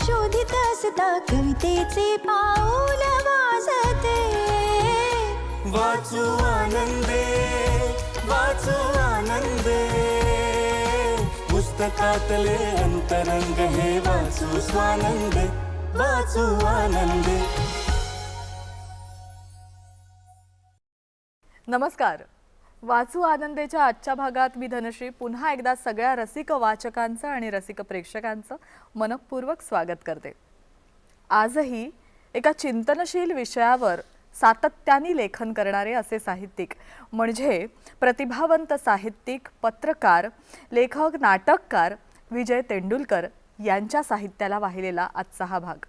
शोधित असता कवितेचे पाऊल वाजते. वाचू आनंदे वाचू आनंदे. पुस्तकातले अंतरंग हे वाचू स्वानंदे वाचू आनंदे. नमस्कार. वाचू आनंदेच्या आजच्या भागात मी धनश्री. पुन्हा एकदा सगळ्या रसिक वाचकांचं आणि रसिक प्रेक्षकांचं मनपूर्वक स्वागत करते. आजही एका चिंतनशील विषयावर सातत्याने लेखन करणारे असे साहित्यिक म्हणजे प्रतिभावंत साहित्यिक पत्रकार लेखक नाटककार विजय तेंडुलकर यांच्या साहित्याला वाहिलेला आजचा हा भाग.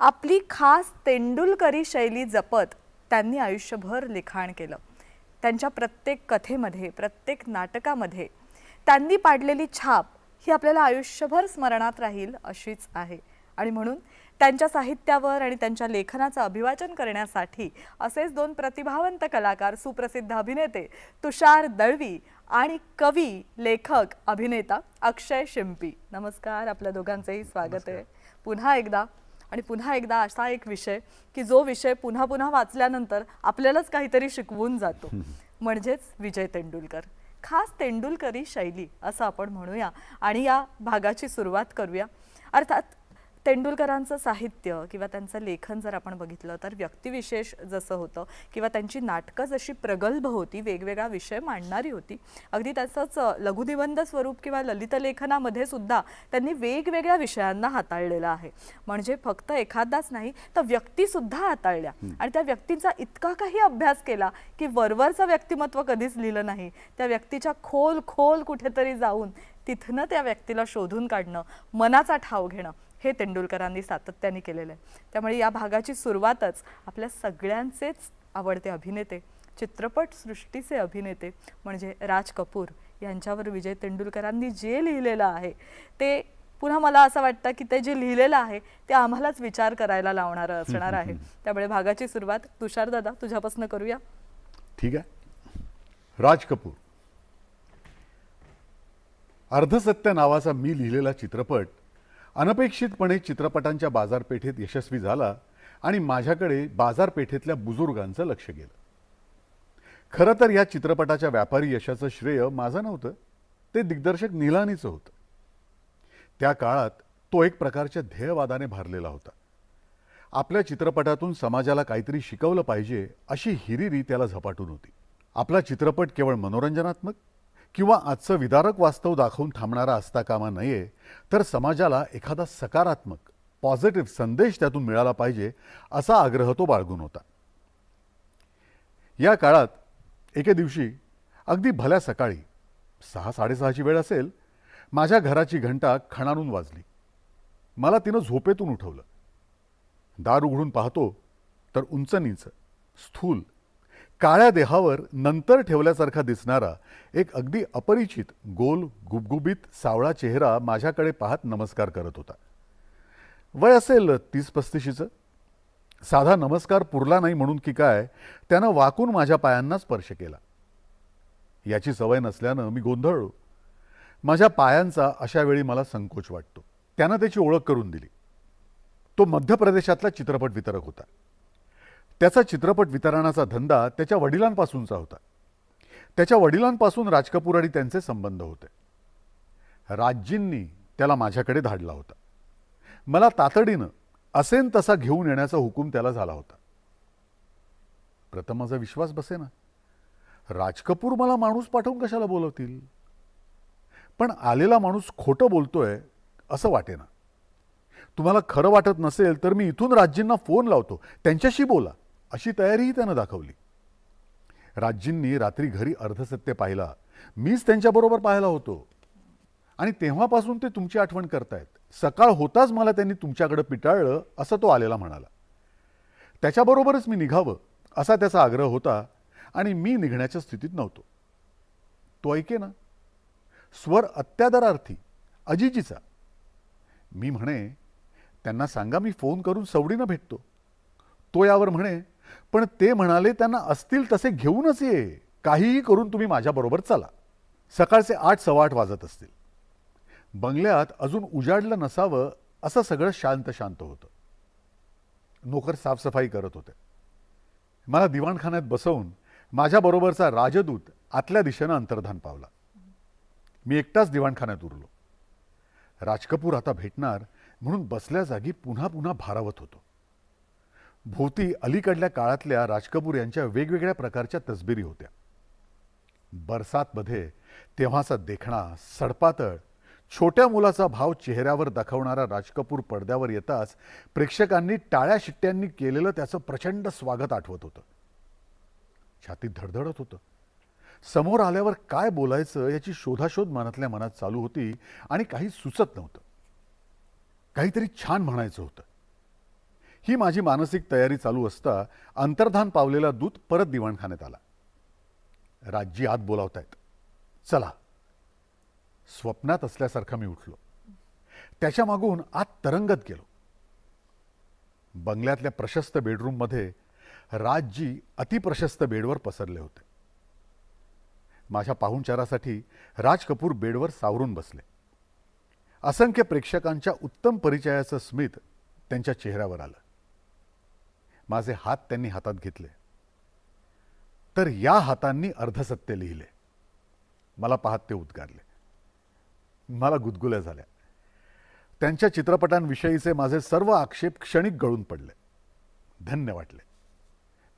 आपली खास तेंडुलकरी शैली जपत त्यांनी आयुष्यभर लिखाण केलं. त्यांच्या प्रत्येक कथेमध्ये प्रत्येक नाटकामध्ये त्यांनी पाडलेली छाप ही आपल्याला आयुष्यभर स्मरणात राहील अशीच आहे. आणि म्हणून त्यांच्या साहित्यावर आणि त्यांच्या लेखनाचं अभिवाचन करण्यासाठी असेच दोन प्रतिभावंत कलाकार सुप्रसिद्ध अभिनेते तुषार दळवी आणि कवी लेखक अभिनेता अक्षय शिंपी. नमस्कार आपल्या दोघांचंही स्वागत आहे. पुन्हा एकदा आणि पुन्हा एकदा असा एक विषय की जो विषय पुन्हा पुन्हा वाचल्यानंतर आपल्यालाच काहीतरी शिकवून जातो. म्हणजेच विजय तेंडुलकर. खास तेंडुलकरी शैली असं आपण म्हणूया. आणि या भागाची सुरुवात करूया. अर्थात तेंडुलकरांचं साहित्य किंवा त्यांचं लेखन जर आपण बघितलं तर व्यक्तिविशेष जसं होतं किंवा त्यांची नाटकं जशी प्रगल्भ होती वेगवेगळा विषय मांडणारी होती अगदी त्याचंच अ, लघुनिबंध स्वरूप किंवा ललित लेखनामध्ये सुद्धा त्यांनी वेगवेगळ्या विषयांना हाताळलेलं आहे. म्हणजे फक्त एखादाच नाही तर व्यक्तीसुद्धा हाताळल्या. आणि त्या व्यक्तींचा इतका काही अभ्यास केला की वरवरचं व्यक्तिमत्व कधीच लिहिलं नाही. त्या व्यक्तीच्या खोल खोल कुठेतरी जाऊन तिथनं त्या व्यक्तीला शोधून काढणं मनाचा ठाव घेणं. हे तेंडुलकरांनी सातत्याने केलेलं आहे. त्यामुळे या भागाची सुरुवातच आपल्या सगळ्यांचेच आवडते अभिनेते चित्रपट सृष्टीचे अभिनेते म्हणजे राज कपूर यांच्यावर विजय तेंडुलकरांनी जे लिहिलेलं आहे ते पुन्हा मला असं वाटतं की ते जे लिहिलेलं आहे ते आम्हालाच विचार करायला लावणारं असणार आहे. त्यामुळे भागाची सुरुवात तुषार दादा तुझ्यापासून करूया. ठीक आहे. राज कपूर. अर्धसत्य नावाचा मी लिहिलेला चित्रपट अनपेक्षितपणे चित्रपटांच्या बाजारपेठेत यशस्वी झाला आणि माझ्याकडे बाजारपेठेतल्या बुजुर्गांचं लक्ष गेलं. खरं तर या चित्रपटाच्या व्यापारी यशाचं श्रेय माझं नव्हतं. ते दिग्दर्शक निलानीचं होतं. त्या काळात तो एक प्रकारच्या ध्येयवादाने भारलेला होता. आपल्या चित्रपटातून समाजाला काहीतरी शिकवलं पाहिजे अशी हिरिरी त्याला झपाटून होती. आपला चित्रपट केवळ मनोरंजनात्मक किंवा आजचं विदारक वास्तव दाखवून थांबणारा असता कामा नये तर समाजाला एखादा सकारात्मक पॉझिटिव्ह संदेश त्यातून मिळाला पाहिजे असा आग्रह तो बाळगून होता. या काळात एके दिवशी अगदी भल्या सकाळी सहा साडेसहाची वेळ असेल माझ्या घराची घंटा खणानून वाजली. मला तिनं झोपेतून उठवलं. दार उघडून पाहतो तर उंच नीच स्थूल काळ्या देहावर नंतर ठेवल्यासारखा दिसणारा एक अगदी अपरिचित गोल गुबगुबीत सावळा चेहरा माझ्याकडे पाहत नमस्कार करत होता. वय असेल तीस पस्तीशीचं. साधा नमस्कार पुरला नाही म्हणून की काय त्यानं वाकून माझ्या पायांना स्पर्श केला. याची सवय नसल्यानं मी गोंधळलो. माझ्या पायांचा अशा वेळी मला संकोच वाटतो. त्यानं त्याची ओळख करून दिली. तो मध्य प्रदेशातला चित्रपट वितरक होता. त्याचा चित्रपट वितरणाचा धंदा त्याच्या वडिलांपासूनचा होता. त्याच्या वडिलांपासून राज कपूर आणि त्यांचे संबंध होते. राजजींनी त्याला माझ्याकडे धाडला होता. मला तातडीनं असेन तसा घेऊन येण्याचा हुकूम त्याला झाला होता. प्रथम माझा विश्वास बसेना. राज कपूर मला माणूस पाठवून कशाला बोलवतील? पण आलेला माणूस खोटं बोलतोय असं वाटेना. तुम्हाला खरं वाटत नसेल तर मी इथून राजजींना फोन लावतो. त्यांच्याशी बोला. अशी तयारीही त्यानं दाखवली. राजजींनी रात्री घरी अर्धसत्य पाहिला. मीच त्यांच्याबरोबर पाहिला होतो. आणि तेव्हापासून ते तुमची आठवण करतायत. सकाळ होताच मला त्यांनी तुमच्याकडे पिटाळलं असं तो आलेला म्हणाला. त्याच्याबरोबरच मी निघावं असा त्याचा आग्रह होता आणि मी निघण्याच्या स्थितीत नव्हतो. तो ऐके ना. स्वर अत्यादरार्थी अजिजीचा. मी म्हणे त्यांना सांगा मी फोन करून सवडीनं भेटतो. तो यावर म्हणे पण ते म्हणाले त्यांना असतील तसे घेऊनच ये. काहीही करून तुम्ही माझ्याबरोबर चला. सकाळचे आठ सव्वा आठ वाजत असतील. बंगल्यात अजून उजाडलं नसावं असं सगळं शांत शांत होतं. नोकर साफसफाई करत होते. मला दिवाणखान्यात बसवून माझ्याबरोबरचा राजदूत आतल्या दिशेनं अंतर्धान पावला. मी एकटाच दिवाणखान्यात उरलो. राजकपूर आता भेटणार म्हणून बसल्या जागी पुन्हा पुन्हा भारावत होतो. भोवती अलीकडल्या काळातल्या राज कपूर यांच्या वेगवेगळ्या प्रकारच्या तसबिरी होत्या. बरसातमध्ये तेव्हाचा देखणा सडपातळ छोट्या मुलाचा भाव चेहऱ्यावर दाखवणारा राज कपूर पडद्यावर येताच प्रेक्षकांनी टाळ्या शिट्ट्यांनी केलेलं त्याचं प्रचंड स्वागत आठवत होतं. छातीत धडधडत होतं. समोर आल्यावर काय बोलायचं याची शोधाशोध मनातल्या मनात चालू होती आणि काही सुचत नव्हतं. काहीतरी छान म्हणायचं होतं. ही माझी मानसिक तयारी चालू असता अंतर्धान पावलेला दूत परत दिवाणखान्यात आला. राज्य आत बोलावतायत. चला. स्वप्नात असल्यासारखा मी उठलो. त्याच्या मागून आत तरंगत गेलो. बंगल्यातल्या प्रशस्त बेडरूममध्ये राजजी अतिप्रशस्त बेडवर पसरले होते. माझ्या पाहुणचारासाठी राज कपूर बेडवर सावरून बसले. असंख्य प्रेक्षकांच्या उत्तम परिचयाचं स्मित त्यांच्या चेहऱ्यावर आलं. माझे हात त्यांनी हातात घेतले. तर या हातांनी अर्धसत्य लिहिले. मला पाहत ते उद्गारले. मला गुदगुल्या झाल्या. त्यांच्या चित्रपटांविषयीचे माझे सर्व आक्षेप क्षणिक गळून पडले. धन्य वाटले.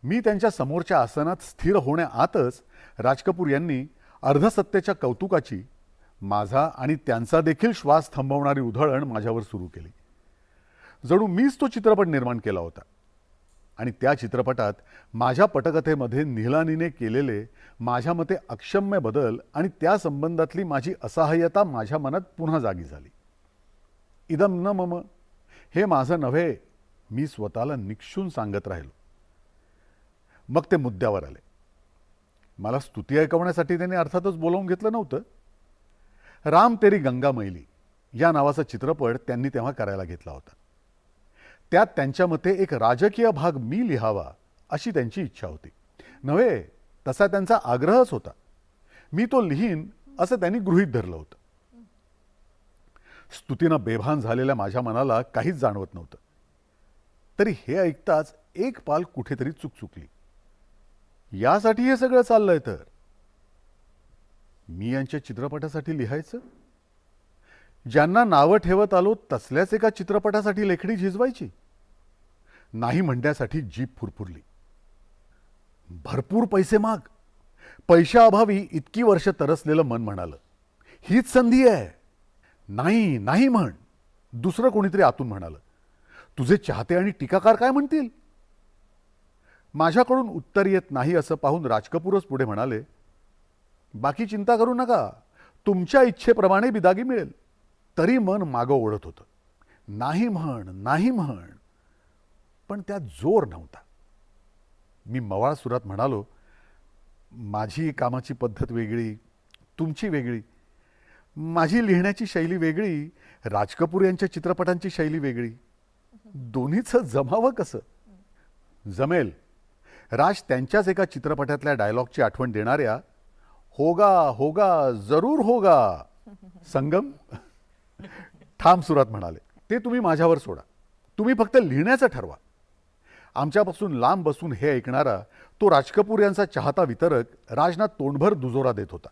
मी त्यांच्या समोरच्या आसनात स्थिर होण्याआतच राज कपूर यांनी अर्धसत्तेच्या कौतुकाची माझा आणि त्यांचा देखील श्वास थांबवणारी उधळण माझ्यावर सुरू केली. जणू मीच तो चित्रपट निर्माण केला होता. आणि त्या चित्रपटात माझ्या पटकथेमध्ये निहलानीने केलेले माझ्या मते अक्षम्य बदल आणि त्या संबंधातली माझी असहाय्यता माझ्या मनात पुन्हा जागी झाली. इदम न मम हे माझं नव्हे मी स्वतःला निक्षून सांगत राहिलो. मग ते मुद्द्यावर आले. मला स्तुती ऐकवण्यासाठी त्यांनी अर्थातच बोलावून घेतलं नव्हतं. राम तेरी गंगा मैली या नावाचा चित्रपट त्यांनी तेव्हा करायला घेतला होता. त्यात त्यांच्या मते एक राजकीय भाग मी लिहावा अशी त्यांची इच्छा होती. नव्हे तसा त्यांचा आग्रहच होता. मी तो लिहीन असं त्यांनी गृहीत धरलं होतं. स्तुतीनं बेभान झालेल्या माझ्या मनाला काहीच जाणवत नव्हतं. तरी हे ऐकताच एक पाल कुठेतरी चुकचुकली यासाठी हे सगळं चाललंय तर? मी यांच्या चित्रपटासाठी लिहायचं? ज्यांना नावं ठेवत आलो तसल्याच एका चित्रपटासाठी लेखणी झिजवायची. नाही म्हणण्यासाठी जीप फुरफुरली. भरपूर पैसे माग. पैशाअभावी इतकी वर्ष तरसलेलं मन म्हणालं. हीच संधी आहे. नाही नाही म्हण. दुसरं कोणीतरी आतून म्हणालं. तुझे चाहते आणि टीकाकार काय म्हणतील? माझ्याकडून उत्तर येत नाही असं पाहून राजकपूरच पुढे म्हणाले बाकी चिंता करू नका. तुमच्या इच्छेप्रमाणे बिदागी मिळेल. तरी मन मागं ओढत होतं. नाही म्हण नाही म्हण पण त्यात जोर नव्हता. मी मवाळ सुरात म्हणालो माझी कामाची पद्धत वेगळी तुमची वेगळी. माझी लिहिण्याची शैली वेगळी राज कपूर यांच्या चित्रपटांची शैली वेगळी. दोन्हीचं जमावं कसं? जमेल. राज त्यांच्याच एका चित्रपटातल्या डायलॉगची आठवण देणाऱ्या होगा होगा जरूर होगा संगम. ठाम सुरात म्हणाले ते तुम्ही माझ्यावर सोडा. तुम्ही फक्त लिहिण्याचं ठरवा. आमच्यापासून लांब बसून हे ऐकणारा तो राजकपूर यांचा चाहता वितरक राजनाथ तोंडभर दुजोरा देत होता.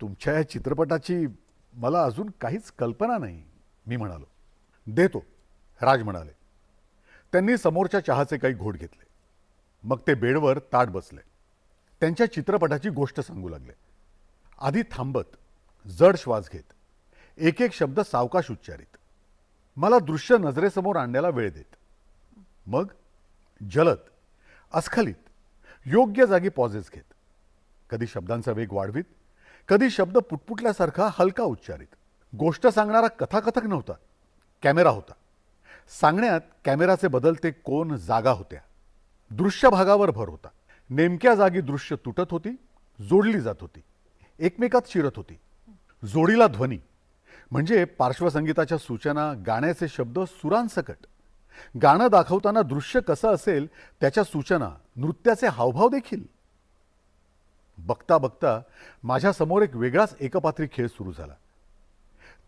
तुमच्या या चित्रपटाची मला अजून काहीच कल्पना नाही मी म्हणालो. देतो राज म्हणाले. त्यांनी समोरच्या चहाचे काही घोट घेतले. मग ते बेडवर ताट बसले. त्यांच्या चित्रपटाची गोष्ट सांगू लागले. आधी थांबत जड श्वास घेत. एक एक शब्द सावकाश उच्चारित. मला दृश्य नजरेसमोर आणण्याला वेळ देत. मग जलद अस्खलित योग्य जागी पॉझेस घेत. कधी शब्दांचा वेग वाढवीत कधी शब्द पुटपुटल्यासारखा हलका उच्चारित. गोष्ट सांगणारा कथाकथक नव्हता कॅमेरा होता. सांगण्यात कॅमेराचे बदलते कोण जागा होत्या. दृश्य भागावर भर होता. नेमक्या जागी दृश्य तुटत होती जोडली जात होती. एकमेकात शिरत होती. जोडीला ध्वनी म्हणजे पार्श्वसंगीताच्या सूचना गाण्याचे शब्द सुरांसकट. गाणं दाखवताना दृश्य कसं असेल त्याच्या सूचना नृत्याचे हावभाव देखील. बघता बघता माझ्यासमोर एक वेगळाच एकपात्री खेळ सुरू झाला.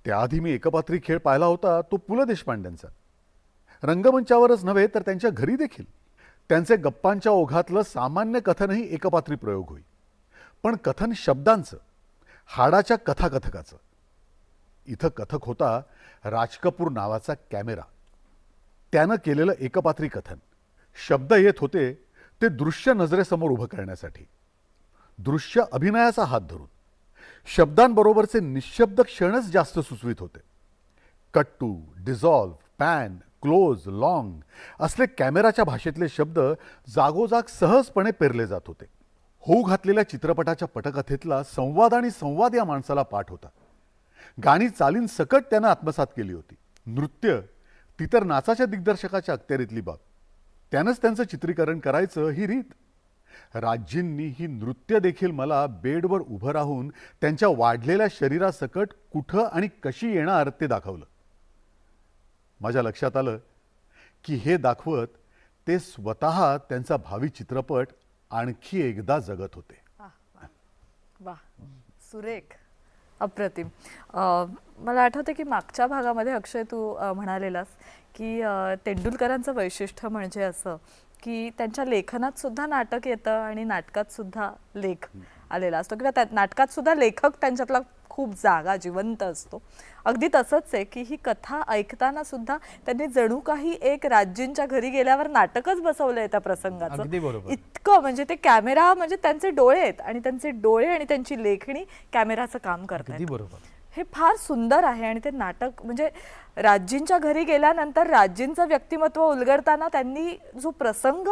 त्याआधी मी एकपात्री खेळ पाहिला होता तो पु ल देशपांड्यांचा. रंगमंचावरच नव्हे तर त्यांच्या घरी देखील. त्यांचे गप्पांच्या ओघातलं सामान्य कथनही एकपात्री प्रयोग होई. पण कथन शब्दांचं हाडाच्या कथाकथकाचं इथं कथक होता राजकपूर नावाचा कॅमेरा. त्यानं केलेलं एकपात्री कथन. शब्द येत होते ते दृश्य नजरेसमोर उभं करण्यासाठी. दृश्य अभिनयाचा हात धरून. शब्दांबरोबरचे निशब्द क्षणच जास्त सुचवित होते. कट्टू डिझॉल्व पॅन क्लोज लॉंग असले कॅमेराच्या भाषेतले शब्द जागोजाग सहजपणे पेरले जात होते. होऊ घातलेल्या चित्रपटाच्या पटकथेतला संवाद आणि संवाद या माणसाला पाठ होता. गाणी चालीन सकट त्यानं आत्मसात केली होती. नृत्य ती तर नाचाच्या दिग्दर्शकाच्या अखत्यारीतली बाब. त्यानंच त्यांचं चित्रीकरण करायचं ही रीत. राज्यींनी ही नृत्य देखील मला बेडवर उभं राहून त्यांच्या वाढलेल्या शरीरासकट कुठं आणि कशी येणार ते दाखवलं. माझ्या लक्षात आलं की हे दाखवत ते स्वतः त्यांचा भावी चित्रपट आणखी एकदा जगत होते. वा सुरेख. अप्रतिम. मला आठवतं की मागच्या भागामध्ये अक्षय तू म्हणालेलास की तेंडुलकरांचं वैशिष्ट्य म्हणजे असं की त्यांच्या लेखनात सुद्धा नाटक येतं आणि नाटकात सुद्धा लेख आलेला असतो किंवा त्या नाटकात सुद्धा लेखक त्यांच्यातला खूप जागा जिवंत असतो. अगदी तसंच आहे की ही कथा ऐकताना सुद्धा त्यांनी जणू काही एक राज्यींच्या घरी गेल्यावर नाटकच बसवलंय त्या प्रसंगाचं. इतकं म्हणजे ते कॅमेरा म्हणजे त्यांचे डोळे आहेत आणि त्यांचे डोळे आणि त्यांची लेखणी कॅमेराचं काम करतात बरोबर. हे फार सुंदर आहे आणि ते नाटक म्हणजे राज्यींच्या घरी गेल्यानंतर राज्यींचं व्यक्तिमत्व उलगडताना त्यांनी जो प्रसंग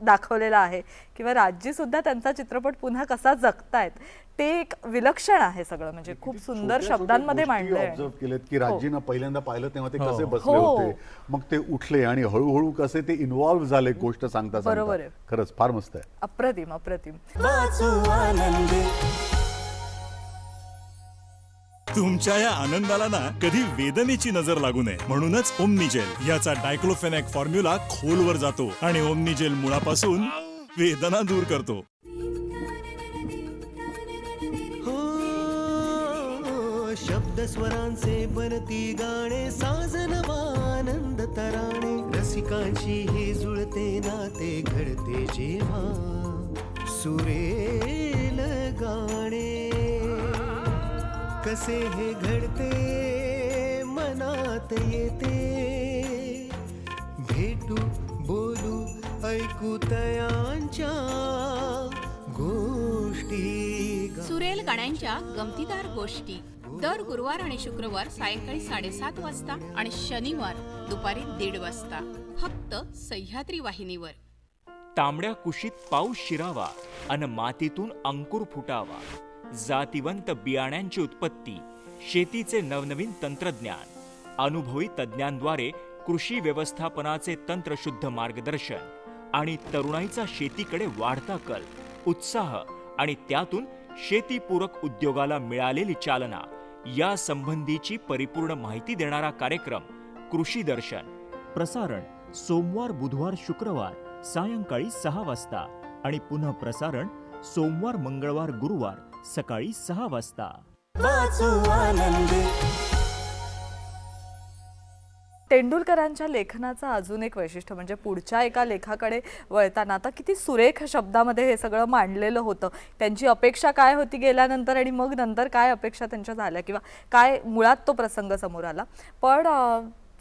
दाखवलेला आहे किंवा राज्य सुद्धा त्यांचा चित्रपट पुन्हा कसा जगतायत ते एक विलक्षण आहे सगळं. म्हणजे खूप सुंदर शब्दांमध्ये मांडलंय. ऑब्झर्व केलेत की राज्यनं पहिल्यांदा पाहिलं तेव्हा ते कसे बसले हो. होते? मग ते उठले आणि हळूहळू कसे ते इन्व्हॉल्व्ह झाले गोष्ट सांगता बरोबर. खरंच फार मस्त आहे. अप्रतिम अप्रतिम. तुमच्या या आनंदाला ना कधी वेदनेची नजर लागू नये. म्हणूनच ओमनीजेल याचा डायक्लोफेनॅक फॉर्म्युला खोलवर जातो आणि ओमनीजेल मुळापासून वेदना दूर करतो. शब्दस्वरांचे बनती गाणे साजन आनंद तराणे. रसिकांशी ही जुळते नाते घडते जेव्हा सुरेल गाणे. कसे हे घडते मनात येते. भेटू बोलू ऐकू तयांच्या गोष्टी सुरेल गाण्यांच्या गमतीदार गोष्टी. दर गुरुवार आणि शुक्रवार सायंकाळी साडेसात वाजता आणि शनिवार दुपारी दीड वाजता. फक्त सह्याद्री वाहिनीवर. तांबड्या कुशीत पाऊस शिरावा अन मातीतून अंकुर फुटावा. जातिवंत बियाण्यांची उत्पत्ती शेतीचे नवनवीन तंत्रज्ञान अनुभवी तज्ज्ञांद्वारे कृषी व्यवस्थापनाचे तंत्रशुद्ध मार्गदर्शन आणि तरुणाईचा शेतीकडे वाढता कल उत्साह आणि त्यातून शेतीपूरक उद्योगाला मिळालेली चालना या संबंधीची परिपूर्ण माहिती देणारा कार्यक्रम कृषी दर्शन. प्रसारण सोमवार बुधवार शुक्रवार सायंकाळी सहा वाजता आणि पुन्हा प्रसारण सोमवार मंगळवार गुरुवार सकाळी सहा वाजता. वाचू तेंडुलकरांच्या लेखनाचं अजून एक वैशिष्ट्य म्हणजे पुढच्या एका लेखाकडे वळताना आता किती सुरेख शब्दामध्ये हे सगळं मांडलेलं होतं. त्यांची अपेक्षा काय होती गेल्यानंतर आणि मग नंतर काय अपेक्षा त्यांच्या झाल्या किंवा काय मुळात तो प्रसंग समोर आला. पण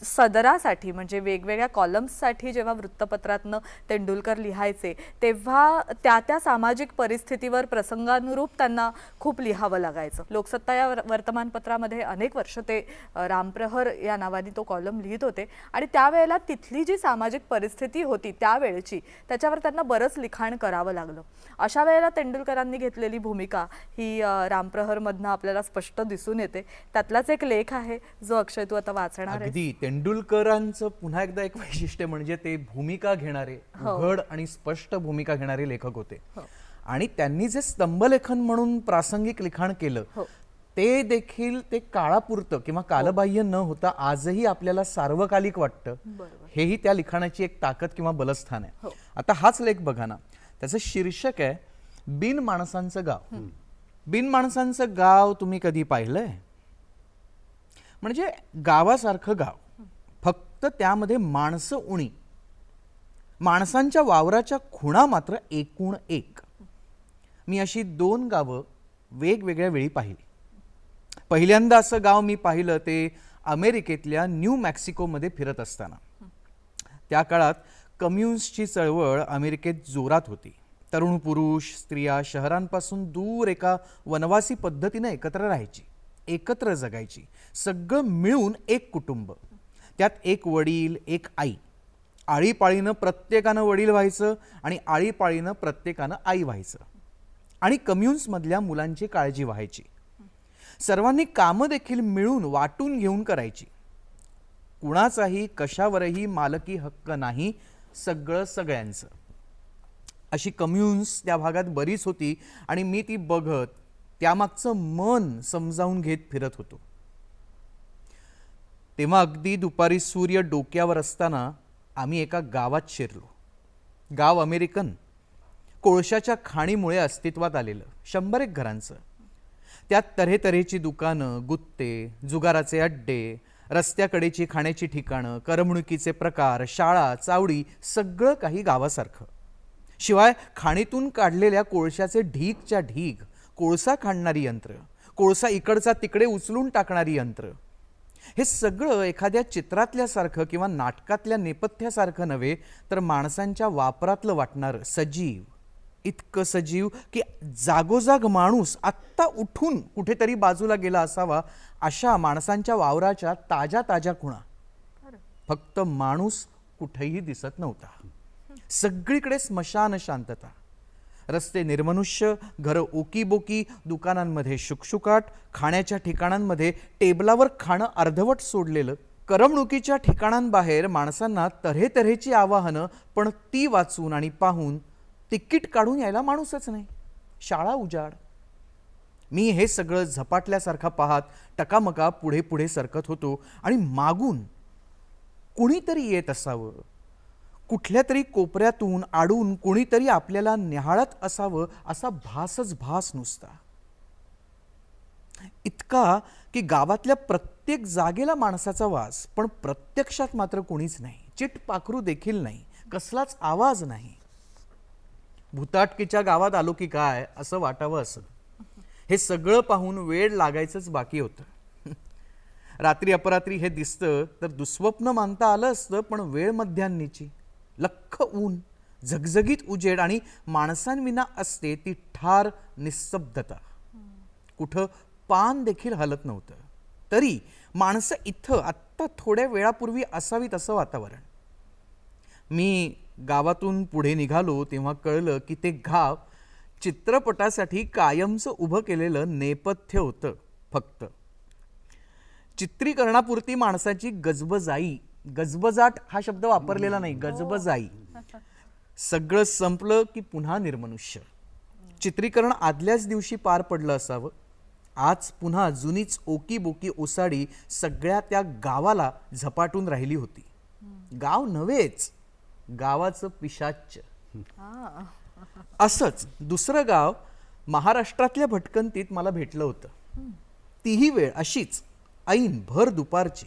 सदरासाठी म्हणजे वेगवेगळ्या कॉलम्ससाठी जेव्हा वृत्तपत्रातनं तेंडुलकर लिहायचे तेव्हा त्या त्या सामाजिक परिस्थितीवर प्रसंगानुरूप त्यांना खूप लिहावं लागायचं. लोकसत्ता या वर्तमानपत्रामध्ये अनेक वर्ष ते रामप्रहर या नावाने तो कॉलम लिहित होते. आणि त्यावेळेला तिथली जी सामाजिक परिस्थिती होती त्यावेळेची त्याच्यावर त्यांना बरंच लिखाण करावं लागलं. अशा वेळेला तेंडुलकरांनी घेतलेली भूमिका ही रामप्रहरमधनं आपल्याला स्पष्ट दिसून येते. त्यातलाच एक लेख आहे जो अक्षय तू आता वाचणार आहे तेंडुलकरांचं पुन्हा एकदा एक वैशिष्ट्य म्हणजे ते भूमिका घेणारे उघड आणि स्पष्ट भूमिका घेणारे लेखक होते. आणि त्यांनी जे स्तंभलेखन म्हणून प्रासंगिक लिखाण केलं ते देखील ते काळापुरतं किंवा कालबाह्य न होता आजही आपल्याला सार्वकालिक वाटतं. हेही त्या लिखाणाची एक ताकद किंवा बलस्थान आहे. आता हाच लेख बघा ना. त्याचं शीर्षक आहे बिन माणसांचं गाव. बिन माणसांचं गाव तुम्ही कधी पाहिलंय? म्हणजे गावासारखं गाव. तर त्यामध्ये माणसं उणी. माणसांच्या वावराच्या खुणा मात्र एकूण एक. मी अशी दोन गावं वेगवेगळ्या वेळी पाहिली. पहिल्यांदा असं गाव मी पाहिलं ते अमेरिकेतल्या न्यू मॅक्सिकोमध्ये फिरत असताना. त्या काळात कम्युन्सची चळवळ अमेरिकेत जोरात होती. तरुण पुरुष स्त्रिया शहरांपासून दूर एका वनवासी पद्धतीनं एकत्र राहायची एकत्र जगायची सगळं मिळून एक कुटुंब. त्यात एक वडील एक आई. आळीपाळीनं प्रत्येकानं वडील व्हायचं आणि आळीपाळीनं प्रत्येकानं आई व्हायचं. आणि कम्युन्समधल्या मुलांची काळजी व्हायची. सर्वांनी कामं देखील मिळून वाटून घेऊन करायची. कुणाचाही कशावरही मालकी हक्क नाही सगळं सगळ्यांचं. अशी कम्युन्स त्या भागात बरीच होती आणि मी ती बघत त्यामागचं मन समजावून घेत फिरत होतो. तेव्हा अगदी दुपारी सूर्य डोक्यावर असताना आम्ही एका गावात शिरलो. गाव अमेरिकन. कोळशाच्या खाणीमुळे अस्तित्वात आलेलं. शंभर एक घरांचं. त्यात तऱ्हेतऱ्हेची दुकानं गुत्ते जुगाराचे अड्डे रस्त्याकडेची खाण्याची ठिकाणं करमणुकीचे प्रकार शाळा चावडी सगळं काही गावासारखं. शिवाय खाणीतून काढलेल्या कोळशाचे ढीगच्या ढीग कोळसा खाणणारी यंत्र कोळसा इकडचा तिकडे उचलून टाकणारी यंत्र हे सगळं एखाद्या चित्रातल्यासारखं किंवा नाटकातल्या नेपथ्यासारखं नव्हे तर माणसांच्या वापरातलं वाटणारं सजीव. इतकं सजीव की जागोजाग माणूस आत्ता उठून कुठेतरी बाजूला गेला असावा अशा माणसांच्या वावराच्या ताज्या ताज्या खुणा. फक्त माणूस कुठेही दिसत नव्हता. सगळीकडे स्मशान शांतता. रस्ते निर्मनुष्य घरं ओकीबोकी दुकानांमध्ये शुकशुकाट खाण्याच्या ठिकाणांमध्ये टेबलावर खाणं अर्धवट सोडलेलं करमणुकीच्या ठिकाणांबाहेर माणसांना तऱ्हेतऱ्हेची आवाहनं पण ती वाचून आणि पाहून तिकीट काढून यायला माणूसच नाही. शाळा उजाड. मी हे सगळं झपाटल्यासारखा पाहत टकामका पुढे पुढे सरकत होतो आणि मागून कुणीतरी येत असावं. कुठल्या तरी कोपऱ्यातून आडून कुणीतरी आपल्याला निहाळत असावं असा भासच भास नुसता. इतका की गावातल्या प्रत्येक जागेला माणसाचा वास पण प्रत्यक्षात मात्र कोणीच नाही. चिट पाखरू देखील नाही. कसलाच आवाज नाही. भूताटकीच्या गावात आलो की काय असं वाटावं असं. हे सगळं पाहून वेळ लागायचंच बाकी होतं. रात्री अपरात्री हे दिसतं तर दुस्वप्न मानता आलं असतं पण वेळ मध्यान्नीची. लख्ख ऊन झगझगीत उजेड आणि माणसांविना असते ती ठार निस्तब्धता. कुठं पान देखील हलत नव्हतं. तरी माणसं इथं आत्ता थोड्या वेळापूर्वी असावीत असं वातावरण. मी गावातून पुढे निघालो तेव्हा कळलं की ते गाव चित्रपटासाठी कायमचं उभं केलेलं नेपथ्य होतं फक्त. चित्रीकरणापुरती माणसाची गजबजाई गजबजाट हा शब्द वापरलेला नाही गजबजाई. सगळं संपलं की पुन्हा निर्मनुष्य. चित्रीकरण आदल्याच दिवशी पार पडलं असावं. आज पुन्हा जुनीच ओकी बोकी ओसाडी सगळ्या त्या गावाला झपाटून राहिली होती. गाव नव्हेच गावाचं पिशाच असंच दुसरं गाव महाराष्ट्रातल्या भटकंतीत मला भेटलं होतं. तीही वेळ अशीच ऐन भर दुपारची.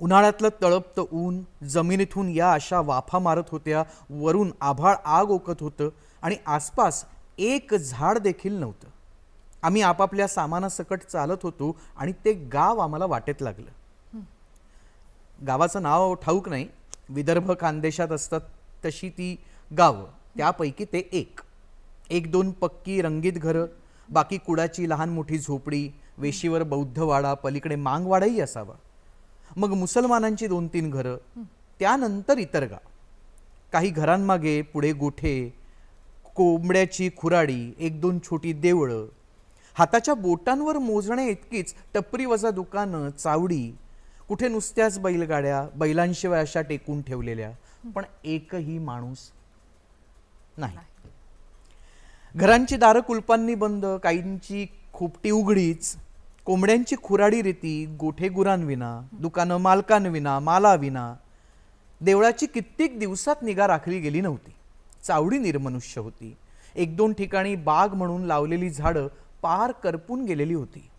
उन्हाळ्यातलं तळपतं ऊन जमिनीतून या अशा वाफा मारत होत्या वरून आभाळ आग ओकत होतं आणि आसपास एक झाड देखील नव्हतं. आम्ही आपापल्या सामानासकट चालत होतो आणि ते गाव आम्हाला वाटेत लागलं. गावाचं नाव ठाऊक नाही विदर्भ खानदेशात असतात तशी ती गावं त्यापैकी ते एक. एक दोन पक्की रंगीत घरं बाकी कुडाची लहान मोठी झोपडी वेशीवर बौद्धवाडा पलीकडे मांगवाडाही असावा. मग मुसलमानांची दोन तीन घरं त्यानंतर इतर गाव. काही घरांमागे पुढे गोठे कोंबड्याची खुराडी एक दोन छोटी देवळं. हाताच्या बोटांवर मोजण्या इतकीच टपरी वजा दुकानं चावडी कुठे नुसत्याच बैलगाड्या बैलांशिवाय अशा टेकून ठेवलेल्या. पण एकही माणूस नाही. घरांची दारं कुलपांनी बंद काहींची खोपटी उघडीच कोंबड्यांची खुराडी रीती गोठे गुरांविना दुकानं मालकांविना मालाविना देवळाची कित्येक दिवसात निगा राखली गेली नव्हती. चावडी निर्मनुष्य होती. एक दोन ठिकाणी बाग म्हणून लावलेली झाडं पार करपून गेलेली होती.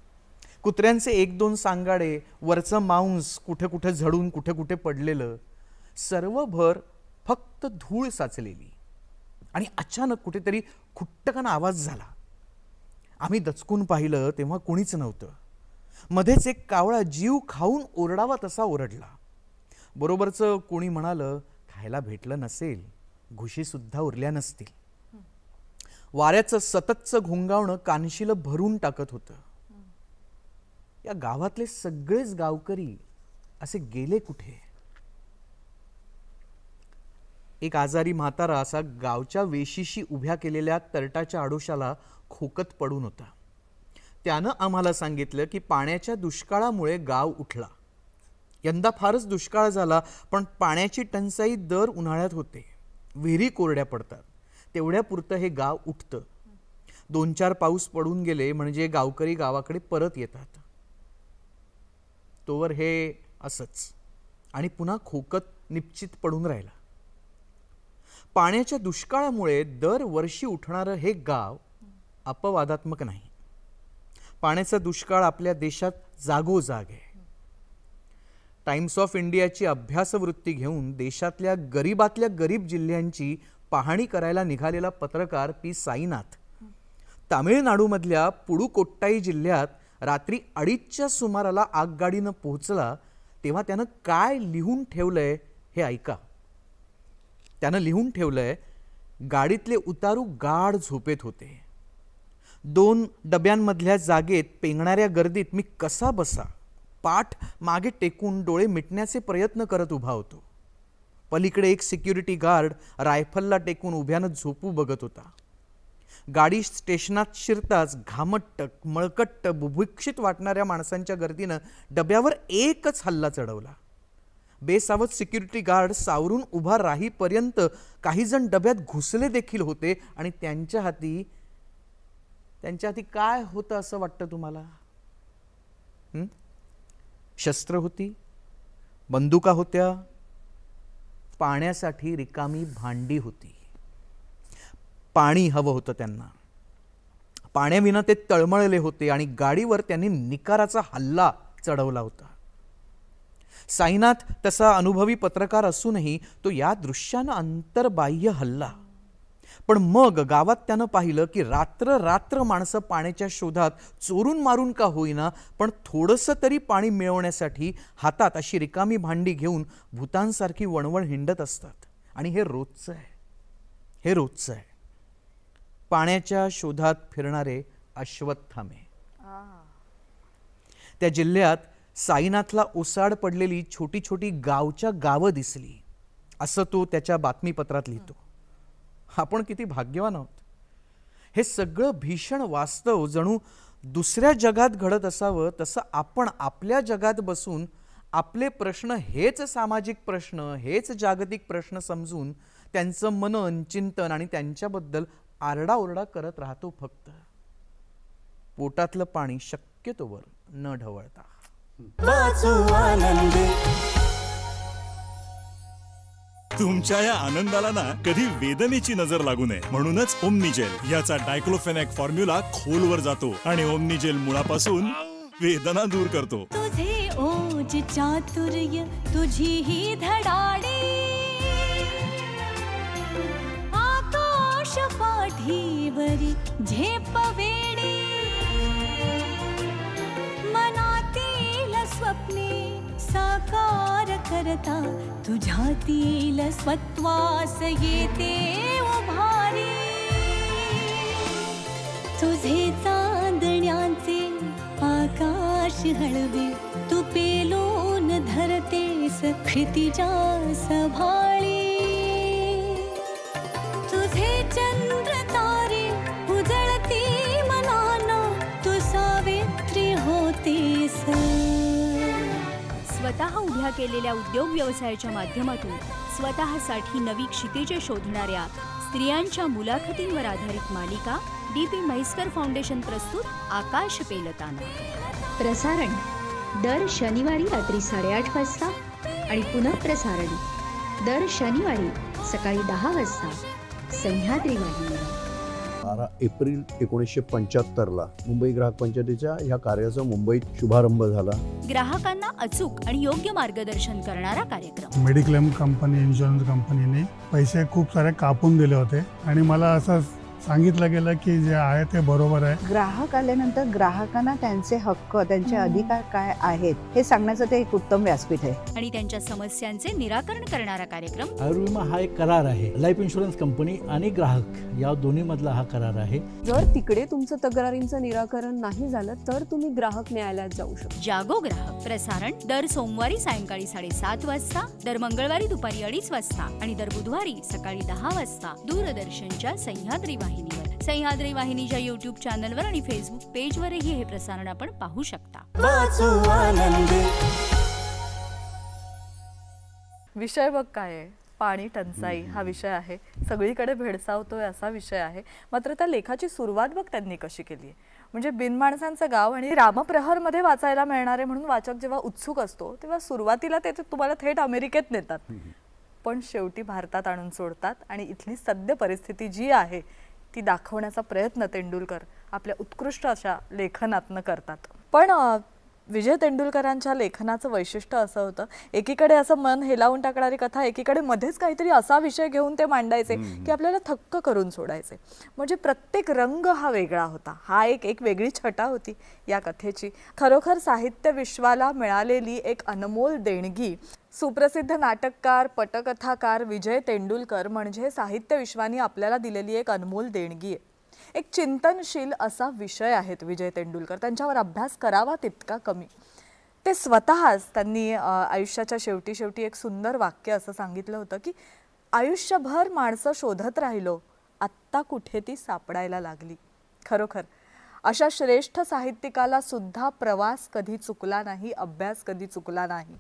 कुत्र्यांचे एक दोन सांगाडे वरचं मांस कुठे कुठे झडून कुठे कुठे पडलेलं सर्व भर फक्त धूळ साचलेली. आणि अचानक कुठेतरी खुट्टकन आवाज झाला. आम्ही दचकून पाहिलं तेव्हा कुणीच नव्हतं. मध्येच एक कावळा जीव खाऊन ओरडावा तसा ओरडला. बरोबरचं कोणी म्हणालं खायला भेटलं नसेल घुशीसुद्धा उरल्या नसतील. वाऱ्याचं सततचं घुंगावणं कानशील भरून टाकत होतं. या गावातले सगळेच गावकरी असे गेले कुठे? एक आजारी म्हातारा असा गावच्या वेशीशी उभ्या केलेल्या तरटाच्या आडोशाला खोकत पडून होता. त्यानं आम्हाला सांगितलं की पाण्याच्या दुष्काळामुळे गाव उठला. यंदा फारच दुष्काळ झाला पण पाण्याची टंचाई दर उन्हाळ्यात होते. विहिरी कोरड्या पडतात. तेवढ्यापुरतं हे गाव उठतं. दोन चार पाऊस पडून गेले म्हणजे गावकरी गावाकडे परत येतात. तोवर हे असंच. आणि पुन्हा खोकत निश्चित पडून राहिला. पाण्याच्या दुष्काळामुळे दरवर्षी उठणारं हे गाव अपवादात्मक नाही. पाण्याचा दुष्काळ आपल्या देशात जागोजाग आहे. टाइम्स ऑफ इंडियाची अभ्यासवृत्ती घेऊन देशातल्या गरीबातल्या गरीब जिल्ह्यांची पाहणी करायला निघालेला पत्रकार पी. साईनाथ. तामिळनाडूमधल्या पुडुकोट्टाई जिल्ह्यात रात्री अडीचच्या सुमाराला आगगाडीनं पोहोचला तेव्हा त्यानं काय लिहून ठेवलंय हे ऐका. त्यानं लिहून ठेवलंय गाडीतले उतारू गाढ झोपेत होते. दोन डब्यांमधल्या जागेत पेंगणाऱ्या गर्दीत मी कसा बसा? पाठ मागे टेकून डोळे मिटण्याचे प्रयत्न करत उभा होतो. पलीकडे एक सिक्युरिटी गार्ड रायफलला टेकून उभ्यानं झोपू बघत होता. गाडी स्टेशनात शिरताच घामट्ट मळकट्ट बुभुक्षित वाटणाऱ्या माणसांच्या गर्दीनं डब्यावर एकच हल्ला चढवला. बेसावत सिक्युरिटी गार्ड सावरून उभा राहीपर्यंत काही जण डब्यात घुसले देखील होते आणि त्यांच्या हाती त्यांच्या आधी काय होतं असं वाटतं तुम्हाला? शस्त्र होती बंदुका होत्या पाण्यासाठी रिकामी भांडी होती. पाणी हवं होतं त्यांना. पाण्याविना ते तळमळले होते आणि गाडीवर त्यांनी निकाराचा हल्ला चढवला होता. साईनाथ तसा अनुभवी पत्रकार असूनही तो या दृश्यानं अंतर्बाह्य हल्ला. पण मग गावात त्यानं पाहिलं की रात्र रात्र माणसं पाण्याच्या शोधात चोरून मारून का होईना पण थोडंसं तरी पाणी मिळवण्यासाठी हातात अशी रिकामी भांडी घेऊन भूतांसारखी वणवण हिंडत असतात. आणि हे रोजचं आहे. हे रोजचं आहे. पाण्याच्या शोधात फिरणारे अश्वत्थामे त्या जिल्ह्यात साईनाथला ओसाड पडलेली छोटी छोटी गावच्या गावं दिसली. असं तो त्याच्या बातमीपत्रात लिहितो. आपण किती भाग्यवान आहोत. हे सगळं भीषण वास्तव जणू दुसऱ्या जगात घडत असावं तसं आपण आपल्या जगात बसून आपले प्रश्न हेच सामाजिक प्रश्न हेच जागतिक प्रश्न समजून त्यांचं मनन चिंतन आणि त्यांच्याबद्दल आरडाओरडा करत राहतो फक्त. पोटातलं पाणी शक्यतोवर न ढवळता. तुमच्या या आनंदाला ना कधी वेदनेची नजर लागू नये. म्हणूनच ओमनिजेल याचा डायक्लोफेनॅक फॉर्म्युला खोलवर जातो आणि ओमनिजेल मुळापासून वेदना दूर करतो. तुझे ओज चातुर्य तुझी ही धडाडी. आकाश पाठीवरी झेप वेडी. मनातील स्वप्ने साकार करता तुझ्यातील स्वत्वास येते उभारी तुझे चांदण्याचे आकाश हळवे तू पेलून धरतेस क्षितिजा सभाळी. उभ्या केलेल्या उद्योग व्यवसायाच्या माध्यमातून स्वतःसाठी नवी क्षितिजे शोधणाऱ्या स्त्रियांच्या मुलाखतींवर आधारित मालिका डी पी म्हैसकर फाउंडेशन प्रस्तुत आकाश पेलताना. प्रसारण दर शनिवारी रात्री साडेआठ वाजता आणि पुनःप्रसारण दर शनिवारी सकाळी दहा वाजता. सह्याद्री वाहिनीवर बारा एप्रिल एकोणीसशे पंच्याहत्तरला मुंबई ग्राहक पंचायतीच्या ह्या कार्याचा मुंबईत शुभारंभ झाला. ग्राहकांना अचूक आणि योग्य मार्गदर्शन करणारा कार्यक्रम. मेडिक्लेम कंपनी इन्शुरन्स कंपनीने पैसे खूप सारे कापून दिले होते आणि मला असं सांगितलं गेलं की जे आहे ते बरोबर आहे. ग्राहक आल्यानंतर ग्राहकांना त्यांचे हक्क त्यांचे अधिकार काय आहेत हे सांगण्याचं ते एक उत्तम व्यासपीठ आहे. आणि त्यांच्या समस्यांचे निराकरण करणारा कार्यक्रम आयुर्विमा हा एक करार आहे. लाईफ इन्शुरन्स कंपनी आणि ग्राहक या दोन्ही मधला हा करार आहे. जर तिकडे तुमचं तक्रारींचं निराकरण नाही झालं तर तुम्ही ग्राहक न्यायालयात जाऊ शकता. जागो ग्राहक प्रसारण दर सोमवारी सायंकाळी साडेसात वाजता दर मंगळवारी दुपारी अडीच वाजता आणि दर बुधवारी सकाळी दहा वाजता. दूरदर्शनच्या सह्याद्री वाहिनीवर. सह्याद्री वाहिनीच्या युट्यूब चॅनलवर आणि फेसबुक पेजवरही हे प्रसारण आपण पाहू शकता. विषय बघ काय आहे? पाणी टंचाई हा विषय आहे. सगळीकडे भेडसावतोय असा विषय आहे. मात्र त्या लेखाची सुरुवात बघ त्यांनी कशी केली आहे. म्हणजे बिनमाणसांचं गाव आणि रामप्रहरमध्ये वाचायला मिळणारे म्हणून वाचक जेव्हा उत्सुक असतो तेव्हा सुरुवातीला ते ते तुम्हाला थेट अमेरिकेत नेतात. पण शेवटी भारतात आणून सोडतात आणि इथली सद्य परिस्थिती जी आहे ती दाखवण्याचा प्रयत्न तेंडुलकर आपल्या उत्कृष्ट अशा लेखनातनं करतात. पण विजय तेंडुलकरांच्या लेखनाचं वैशिष्ट्य असं होतं एकीकडे असं मन हेलावून टाकणारी कथा एकीकडे मध्येच काहीतरी असा विषय घेऊन ते मांडायचे की आपल्याला थक्क करून सोडायचे. म्हणजे प्रत्येक रंग हा वेगळा होता. हा एक एक वेगळी छटा होती या कथेची. खरोखर साहित्य विश्वाला मिळालेली एक अनमोल देणगी सुप्रसिद्ध नाटककार पटकथाकार विजय तेंडुलकर म्हणजे साहित्य विश्वाने आपल्याला दिलेली एक अनमोल देणगी आहे. एक चिंतनशील असा विषय आहेत विजय तेंडुलकर. त्यांच्यावर अभ्यास करावा तितका कमी. ते स्वतःच त्यांनी आयुष्याच्या शेवटी शेवटी एक सुंदर वाक्य असं सांगितलं होतं की आयुष्यभर माणसं शोधत राहिलो आत्ता कुठे ती सापडायला लागली. खरोखर. अशा श्रेष्ठ साहित्यिकाला सुद्धा प्रवास कधी चुकला नाही अभ्यास कधी चुकला नाही.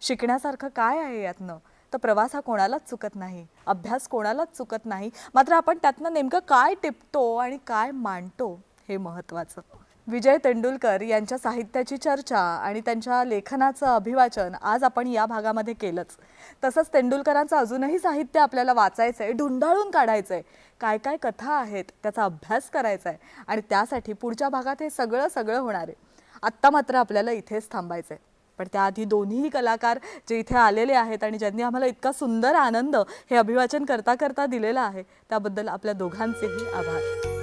शिकण्यासारखं काय आहे यातनं? तर प्रवास हा कोणालाच चुकत नाही. अभ्यास कोणालाच चुकत नाही. मात्र आपण त्यातनं नेमकं काय टिपतो आणि काय मांडतो हे महत्त्वाचं. विजय तेंडुलकर यांच्या साहित्याची चर्चा आणि त्यांच्या लेखनाचं अभिवाचन आज आपण या भागामध्ये केलंच. तसंच तेंडुलकरांचं अजूनही साहित्य आपल्याला वाचायचं आहे ढुंढाळून काढायचं आहे काय काय कथा आहेत त्याचा अभ्यास करायचा आहे आणि त्यासाठी पुढच्या भागात हे सगळं सगळं होणार आहे. आत्ता मात्र आपल्याला इथेच थांबायचं आहे पण त्याआधी दोन्ही कलाकार जे इथे आलेले आहेत आणि ज्यांनी आम्हाला इतका सुंदर आनंद हे अभिवाचन करता करता दिलेला आहे त्याबद्दल आपल्या दोघांचेही आभार.